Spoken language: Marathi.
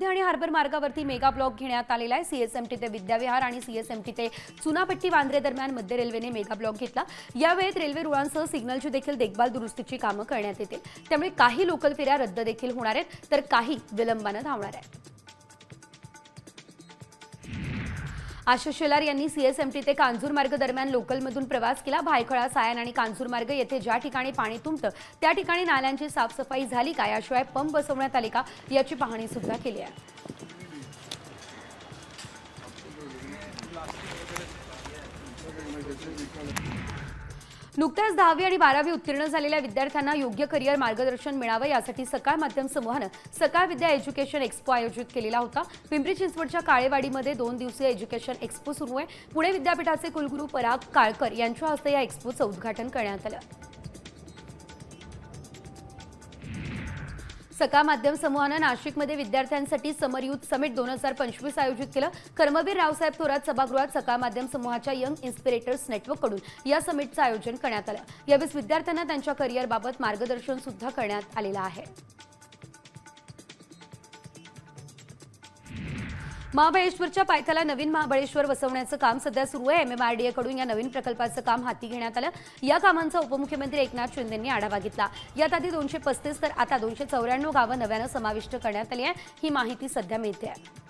मध्य आणि हार्बर मार्गावरती मेगा ब्लॉक घेण्यात आलेला आहे. सीएसएमटी ते विद्याविहार आणि सीएसएमटी ते चुनापट्टी वांद्रे दरम्यान मध्य रेल्वेने मेगा ब्लॉक घेतला. यावेळेत रेल्वे रुळांसह सिग्नलची देखील देखभाल दुरुस्तीची कामं करण्यात येतील. त्यामुळे काही लोकल फेऱ्या रद्द देखील होणार आहेत तर काही विलंबानं धावणार आहेत. आशिष शेलार यांनी सीएसएमटी ते कांजूर मार्ग दरम्यान लोकलमधून प्रवास केला. भायखळा सायन आणि कांजूर मार्ग येथे ज्या ठिकाणी पाणी तुंबतं त्या ठिकाणी नाल्यांची साफसफाई झाली का याशिवाय पंप बसवण्यात आले का? याची पाहणी सुद्धा केली आहे. नुकत्याच दहावी आणि बारावी उत्तीर्ण झालेल्या विद्यार्थ्यांना योग्य करिअर मार्गदर्शन मिळावं यासाठी सकाळ माध्यम समूहानं सकाळ विद्या एज्युकेशन एक्स्पो आयोजित केलेला होता. पिंपरी चिंचवडच्या काळेवाडीमध्ये दोन दिवसीय एज्युकेशन एक्स्पो सुरू आहे. पुणे विद्यापीठाचे कुलगुरू पराग काळकर यांच्या हस्ते या एक्स्पोचं उद्घाटन करण्यात आलं. सका माध्यम समूहानं नाशिकमध्ये विद्यार्थ्यांसाठी समर युथ समिट दोन हजार पंचवीस आयोजित केलं. कर्मवीर रावसाहेब थोरात सभागृहात सका माध्यम समूहाच्या यंग इन्स्पिरेटर्स नेटवर्ककडून या समिटचं आयोजन करण्यात आलं. यावेळी विद्यार्थ्यांना त्यांच्या करिअरबाबत मार्गदर्शन सुद्धा करण्यात आलेलं आहे. महाबळेश्वरच्या पायथ्याला नवीन महाबळेश्वर वसवण्याचं काम सध्या सुरू आहे. एमएमआरडीए कडून या नवीन प्रकल्पाचं काम हाती घेण्यात आलं. या कामांचा उपमुख्यमंत्री एकनाथ शिंदेंनी आढावा घेतला. यात आधी दोनशे पस्तीस तर आता दोनशे चौऱ्याण्णव गावं नव्यानं समाविष्ट करण्यात आली आहे. ही माहिती सध्या मिळते आहे.